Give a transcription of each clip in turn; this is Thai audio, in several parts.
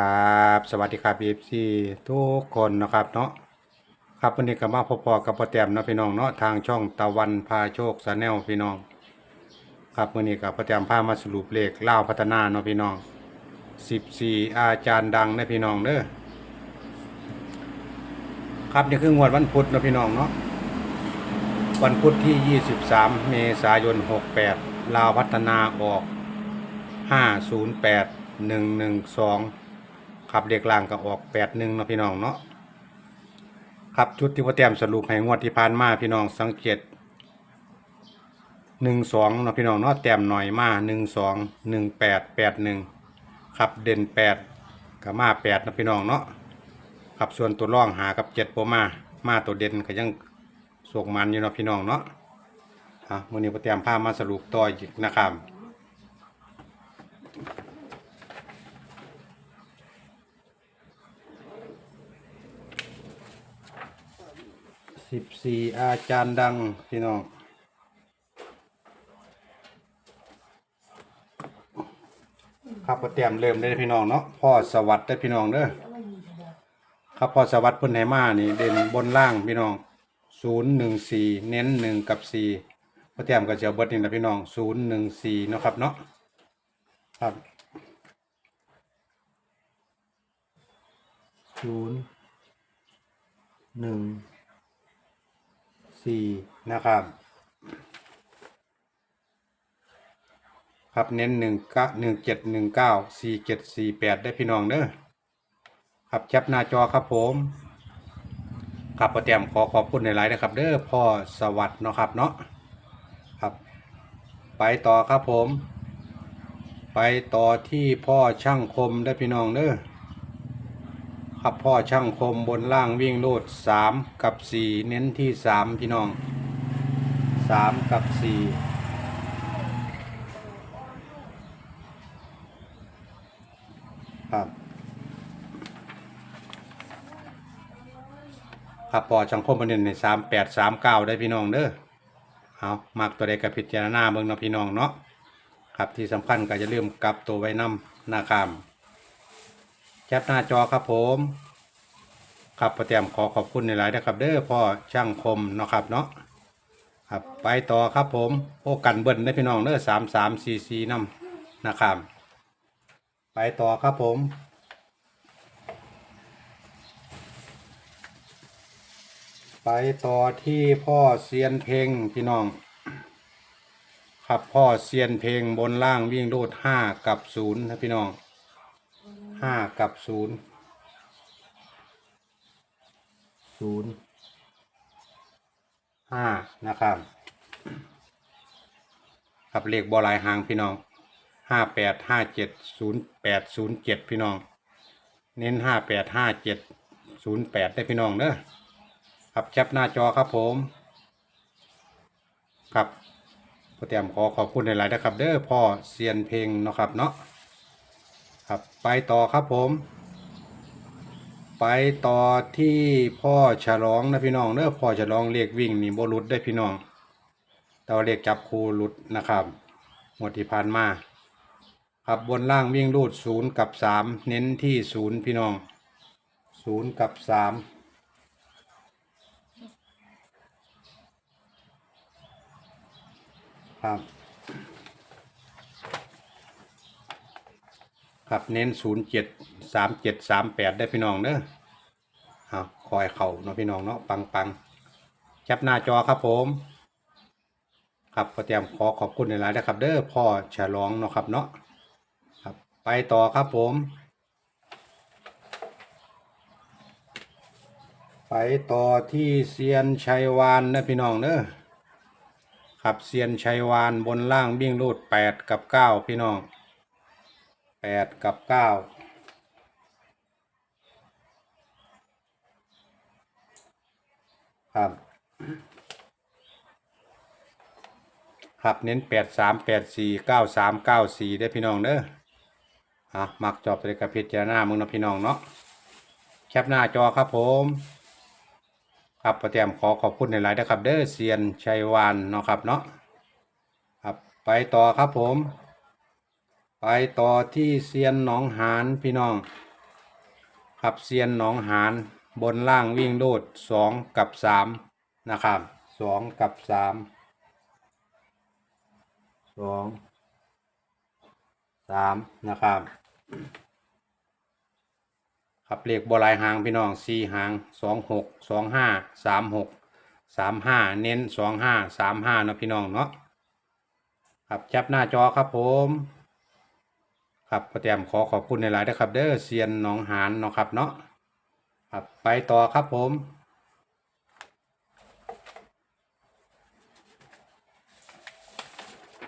ครับสวัสดีครับ FC ทุกคนนะครับเนาะครับวันนี้ก็มาพบๆกับพ่อแตมนะพี่น้องเนาะทางช่องตะวันพาโชคชาแนลพี่น้อง ครับวันนี้ก็พ่อแตมพามาสรุปเลขเล่าพัฒนาเนาะพี่น้อง14อาจารย์ดังนะพี่น้องเด้อครับนี่คืองวดวันพุธนะพี่น้องเนาะวันพุธที่ 23 เมษายน 68 ลาวพัฒนาออก 508 112 ครับเรียกล่างก็ออก81เนาะพี่น้องเนาะครับชุดที่พ่อแต้มสรุปให้งวดที่ผ่านมาพี่น้องสังเกต12เนาะพี่น้องเนาะแต้มหน่อยมา12 18 81ครับเด่นแปดกับมาแปดนะพี่น้องเนาะครับส่วนตัวร่องหากับเจ็ดโปมามาตัวเด่นก็ยังสวกมันอยู่เนาะพี่น้องเนาะอะมื่อนี้พอเตรียมผ้ามาสรุปต่ออีกนะครับ สิบสี่อาจารย์ดัง พี่น้องครับก็เตรียมเริ่มได้พี่น้องเนาะพ่อสวัสดิ์ได้พี่น้องเด้อครับพ่อสวัสดิ์เพิ่นให้มานี่เด่นบนล่างพี่น้องศูนย์หนึ่งสี่เน้นหนึ่งกับสี่พ่อเตรียมก็จะเอาเบิดนี่นะพี่น้องศูนย์หนึ่งสี่เนาะครับเนาะครับศูนย์หนึ่ง สี่นะครับ ครับเน้นหนึ่งเก้าหนึ่งเจ็ดหนึ่งเก้าสี่เจ็ดสี่แปดได้พี่น้องเด้อครับแคปหน้าจอครับผมครับประเตรียมขอขอบคุณในไลน์นะครับ เด้อพ่อสวัสดิ์เนาะครับเนาะครับ ไปต่อครับผม ไปต่อที่พ่อช่างคมได้พี่น้องเด้อ ครับพ่อช่างคมบนล่างวิ่งโลดสามกับสี่เน้นที่สามพี่น้องสามกับสี่ครับครับพอสังคมประเด็นในสามแปดสามเก้าได้พี่น้องเด้อเอามักตัวใดกับพิจารณาเบิ่งเนาะพี่น้องเนาะครับที่สำคัญก็จะลืมกลับตัวไว้นำนะครับ แคปหน้าจอครับผมครับประเตรียมขอขอบคุณในหลายนะครับ เด้อพ่อช่างคมเนาะครับเนาะครับไปต่อครับผมโอ้กันเบิ้ลได้พี่น้องเด้อสามสามสี่สี่น้ำนะครับไปต่อครับผมไปต่อที่พ่อเซียนเพลงพี่น้อง ครับพ่อเซียนเพลงบนล่างวิ่งรูดห้ากับศูนย์นะพี่น้อง ห้ากับศูนย์ศูนย์ห้านะครับครับเลขบอลายหางพี่น้องห้าแปดห้าเจ็ดศูนย์แปดศูนย์เจ็ดพี่น้อง เน้นห้าแปดห้าเจ็ดศูนย์แปดได้พี่น้องเด้อครับแคปหน้าจอครับผม ครับพ่อเตรียมขอขอบคุณหลายๆนะครับ เด้อพ่อเซียนเพลงเนาะครับเนาะ ครับไปต่อครับผม ไปต่อที่พ่อฉลองนะพี่น้องเด้อพ่อฉลองเรียกวิ่งนี่โบรุดได้พี่น้องแต่ว่าเรียกจับคูหลุดนะครับหมดที่ผ่านมาครับบนล่างวิ่งรูดศูนย์กับสามเน้นที่ศูนย์พี่น้องศูนย์กับสามครับ ครับเน้นศูนย์เจ็ดสามเจ็ดสามแปดได้พี่น้องเด้อเอาคอยเข่าเนาะพี่น้องเนาะปังปังแคปหน้าจอครับผม ครับก็เตรียมขอขอบคุณในหลายๆนะครับ เด้อพ่อฉลองเนาะครับเนาะครับไปต่อครับผม ไปต่อที่เซียนชัยวานนะพี่น้องเด้อครับเซียนชัยวานบนล่างวิ่งรูดแปดกับเก้าพี่น้อง แปดกับเก้าครับ ครับเน้นแปดสามแปดสี่เก้าสามเก้าสี่ได้พี่น้องเด้ออะมักจอบเลยกับพิจารณามึงนะพี่น้องเนาะแคปหน้าจอครับผมครับประเตรียมขอขอบคุณในหลายนะครับเด้อเซียนชัยวานเนาะครับเนาะครับไปต่อครับผม ไปต่อที่เซียนหนองหานพี่น้องขับเซียนหนองหานบนล่างวิ่งโดดสองกับสามนะครับสองกับสามสองสามนะครับขับเลขบลายหางพี่น้องสี่หางสองหกสองห้าสามหกสามห้าเน้นสองห้าสามห้านะพี่น้องเนาะครับจับหน้าจอครับผม ครับก็เตรียมขอขอบคุณในหลายนะครับ เด้อเซียนหนองหานเนาะครับเนาะครับไปต่อครับผม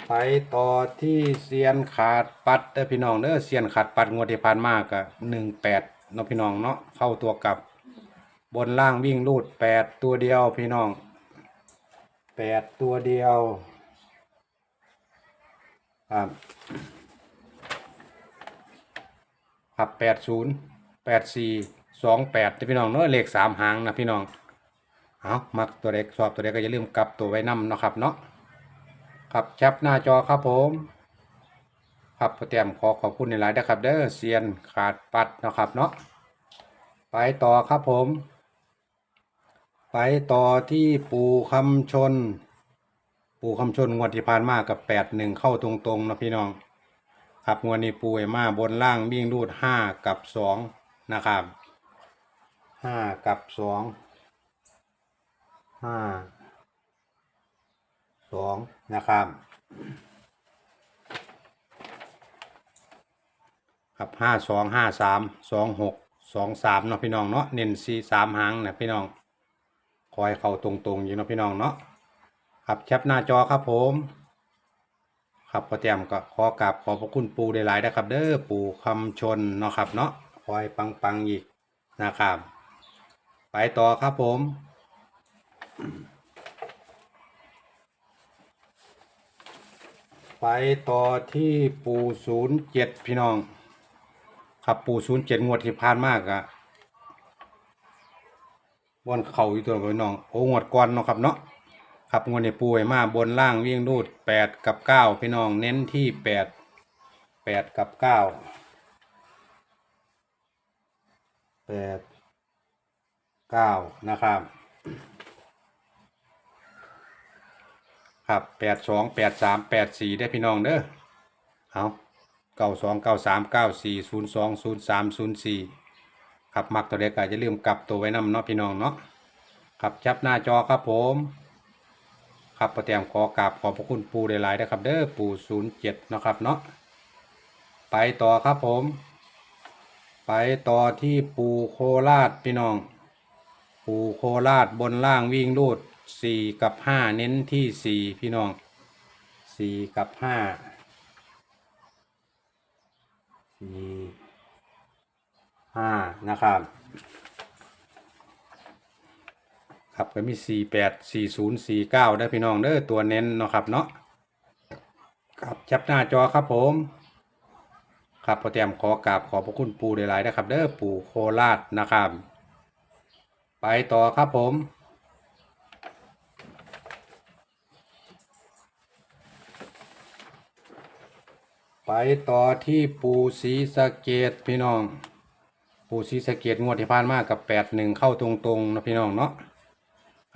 ไปต่อที่เซียนขาดปัดเด้อพี่น้องเด้อเซียนขาดปัดงวดที่ผ่านมากะหนึ่งแปดเนาะพี่น้องเนาะเข้าตัวกลับบนล่างวิ่งรูดแปดตัวเดียวพี่น้องแปดตัวเดียวครับ ครับแปดศูนย์แปดสี่สองแปดพี่น้องเนาะเลขสามหางนะพี่น้องเอามักตัวเล็กชอบตัวเล็กก็อย่าลืมกลับตัวไว้นำเนาะครับเนาะครับแคปหน้าจอครับผมครับโปรแกรมขอขอบคุณในหลายนะครับ เด้อเซียนขาดปัดนะครับเนาะไปต่อครับผม ไปต่อที่ปูคำชน ปูคำชนงวดที่ผ่านมากับแปดหนึ่งเข้าตรงๆนะพี่น้อง ครับงวดนี้ปูไอมาบนล่างวิ่งรูดห้ากับสองนะครับห้ากับสองห้าสองนะครับครับห้าสองห้าสามสองหกสองสามเนาะพี่น้องเนาะเน้นสี่สามหางนะพี่น้องคอยเข้าตรงๆอยู่เนาะพี่น้องเนาะครับแคปหน้าจอครับผม ครับพอเตรียมก็ขอกราบขอบพระคุณปูได้หลายนะครับ เด้อปูคำชนเนาะครับเนาะคอยปังๆอีกนะครับ ไปต่อครับผมไปต่อที่ปูศูนย์เจ็ดพี่น้อง ครับปูศูนย์เจ็ดงวดที่ผ่านมากอะบนเข่าอยู่ตัวพี่น้อง โอ้งวดก่อนเนาะครับเนาะ ครับงวดนี้ปูไว้มาบนล่างวิ่งรูดแปดกับเก้าพี่น้องเน้นที่แปดแปดกับเก้าแปดเก้านะครับครับแปดสองแปดสามแปดสี่ได้พี่น้องเด้อเอาเก้าสองเก้าสามเก้าสี่ศูนย์สองศูนย์สามศูนย์สี่ครับมักตัวเล็กก็จจะลืมกลับตัวไว้นำเนาะพี่น้องเนาะครับจับหน้าจอครับผม ครับประเตรียมขอกราบขอบพระคุณปูหลายๆนะครับ เด้อปูศูนย์เจ็ดนะครับเนาะไปต่อครับผม ไปต่อที่ปูโคราชพี่น้อง ปูโคราชบนล่างวิ่งรูดสี่กับห้าเน้นที่สี่พี่น้องสี่กับห้าสี่ห้านะครับ ครับก็มีสี่แปดสี่ศูนย์สี่เก้าได้พี่น้องเด้อตัวเน้นเนาะครับเนาะครับจับหน้าจอครับผม ครับพอเตรียมขอกราบขอบพระคุณปูหลายนะครับ เด้อปูโคราชนะครับ ไปต่อครับผมไปต่อที่ปูศรีสะเกดพี่น้อง ปูศรีสะเกดงวดที่ผ่านมากับแปดหนึ่งเข้าตรงๆนะพี่น้องเนาะ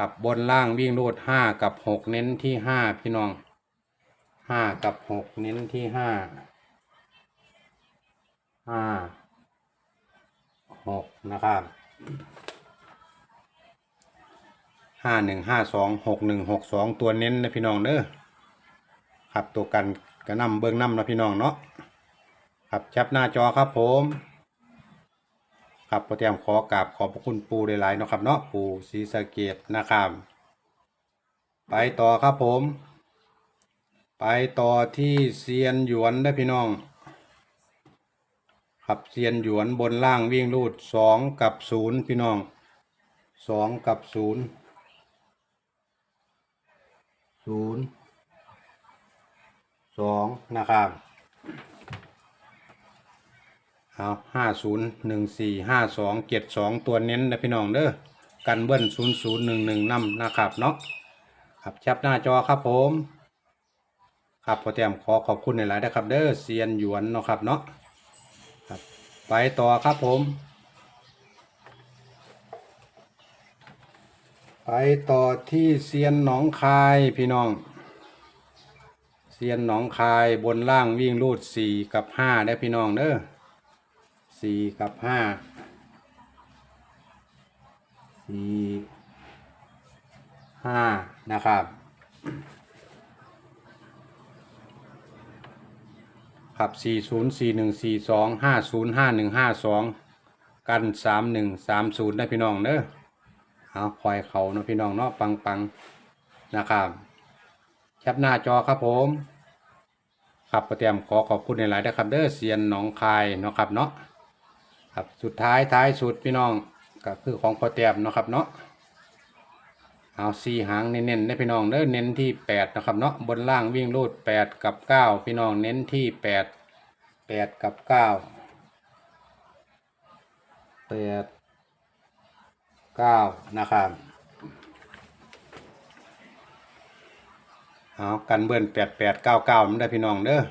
กับ บนล่างวิ่งรูดห้ากับหกเน้นที่ห้าพี่น้องห้ากับหกเน้นที่ห้าห้าหกนะครับห้าหนึ่งห้าสองหกหนึ่งหกสองตัวเน้นนะพี่น้องเด้อครับตัวกันกระนำเบื้องนำนะพี่น้องเนาะครับแคปหน้าจอครับผม ครับพอเตรียมขอกราบขอบพระคุณปูหลายๆเนาะครับเนาะปูศรีสะเกดนะครับ ไปต่อครับผม ไปต่อที่เซียนหยวนได้พี่น้อง ครับเซียนหยวนบนล่างวิ่งรูดสองกับศูนย์พี่น้องสองกับศูนย์ศูนย์สองนะครับ เอาห้าศูนย์หนึ่งสี่ห้าสองเจ็ดสองตัวเน้นนะพี่น้องเด้อกันเบิ้ลศูนย์ศูนย์หนึ่งหนึ่งนำนะครับเนาะครับแชปหน้าจอครับผม ครับพอเตรียมขอขอบคุณในหลายนะครับ เด้อเซียนหยวนเนาะครับเนาะครับไปต่อครับผม ไปต่อที่เซียนหนองคายพี่น้องเซียนหนองคายบนล่างวิ่งรูดสี่กับห้าได้พี่น้องเด้อ สี่กับห้าสี่ห้านะครับครับสี่ศูนย์สี่หนึ่งสี่สองห้าศูนย์ห้าหนึ่งห้าสองกันสามหนึ่งสามศูนย์ได้พี่น้องเด้อเอาคอยเขาเนาะพี่น้องเนาะปังปังนะครับแคปหน้าจอครับผมครับประเตรียมขอขอบคุณในหลายนะครับเด้อเซียนหนองคายเนาะครับเนาะ ครับสุดท้ายท้ายสุดพี่น้องก็คือของพอเตียมเนาะครับเนาะเอาสี่หางเน้นๆได้พี่น้องเด้อเน้นที่แปดนะครับเนาะบนล่างวิ่งรูดแปดกับเก้าพี่น้องเน้นที่แปดแปดกับเก้าแปดเก้านะครับเอากันเบิ้ลแปดแปดเก้าเก้ามันได้พี่น้องเด้อ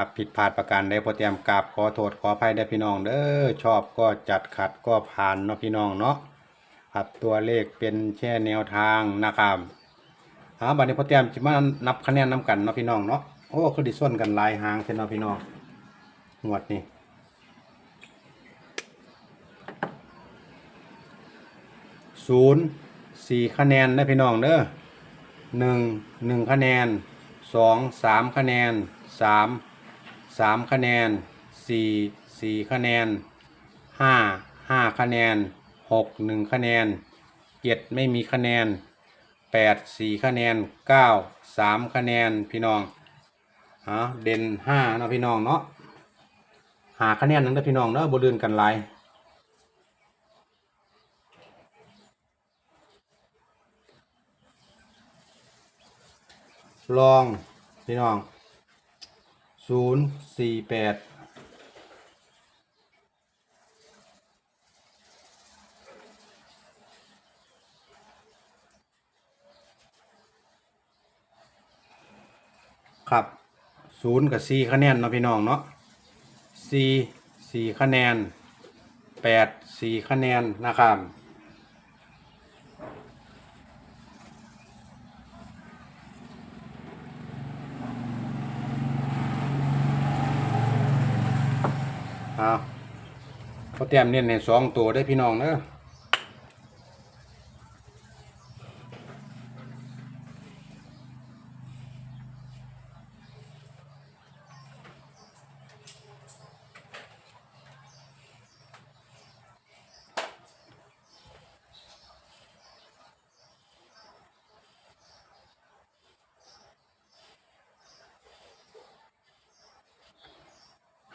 ครับผิดพลาดประการใดพอเตรียมกราบขอโทษขออภัยได้พี่น้องเด้อชอบก็จัดขัดก็ผ่านเนาะพี่น้องเนาะครับตัวเลขเป็นแค่แนวทางนะครับเอาบัดนี้พอเตรียมจะมานับคะแนนน้กันเนาะพี่น้องเนาะโอ้คือดิส่วนกันลายหางเช่นเนาะพี่น้องงวดนี้ศูนย์สี่คะแนนได้พี่น้องเด้อหนึ่งหนึ่งคะแนนสองสามคะแนนสาม สามคะแนนสี่สี่คะแนนห้าห้าคะแนนหกหนึ่งคะแนนเจ็ดไม่มีคะแนนแปดสี่คะแนนเก้าสามคะแนนพี่น้องฮะเด่นห้าเนาะพี่น้องเนาะหาคะแนนนั่นเด้อพี่น้องเนาะบดือนกันหลายลองพี่น้อง ศูนย์สี่แปดครับศูนย์กับสี่คะแนนเนาะพี่น้องเนาะสี่สี่คะแนนแปดสี่คะแนนนะครับ เอาเขาเตรียมเน้นในสองตัวได้พี่น้องเนอะ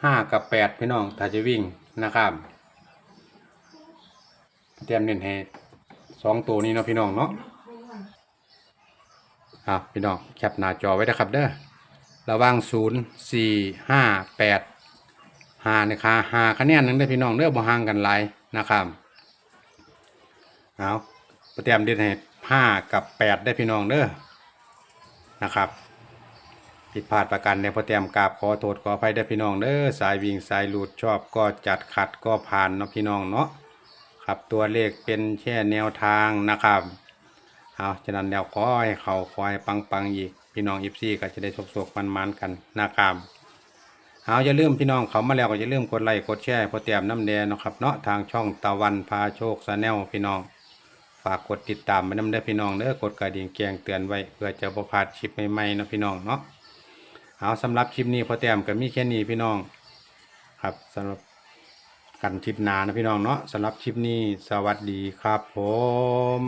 ห้ากับแปดพี่น้องถ้าจะวิ่งนะครับเตรียมเน้นให้สองตัวนี้เนาะพี่น้องเนาะครับพี่น้องแคปหน้าจอไว้นะครับเด้อระว่างศูนย์สี่ห้าแปดหาเนี่ยค่ะหาคะแนนหนึงได้พี่น้องเด้อบ่ห่างกันหลายนะครับเอาเตรียมเด่นให้ห้ากับแปดได้พี่น้องเด้อนะครับ ผิดพลาดประกันในพอเตรียมกราบขอโทษขออภัยได้พี่น้องเด้อสายวิ่งสายหลุดชอบก็จัดขัดก็ผ่านเนาะพี่น้องเนาะครับตัวเลขเป็นแค่แนวทางนะครับเอาฉะนั้นแล้วขอให้เขาคอยปังปังๆอีกพี่น้องอิฟซี่ก็จะได้สกๆมันมันๆกันนะครับเอาอย่าลืมพี่น้องเขามาแล้วก็อย่าลืมกดไลค์กดแชร์พอเตรียมน้ำแดงเนาะครับเนาะทางช่องตะวันพาโชคชาแนลพี่น้องฝากกดติดตามไปน้ำได้พี่น้องเด้อกดกระดิ่งแจ้งเตือนไว้เพื่อจะบ่พลาดคลิปใหม่ๆเนาะพี่น้องเนาะ เอาสำหรับคลิปนี้พอแต้มก็มีแค่นี้พี่น้อง ครับสำหรับกันคลิปหนานะพี่น้องเนาะสำหรับคลิปนี้สวัสดีครับผม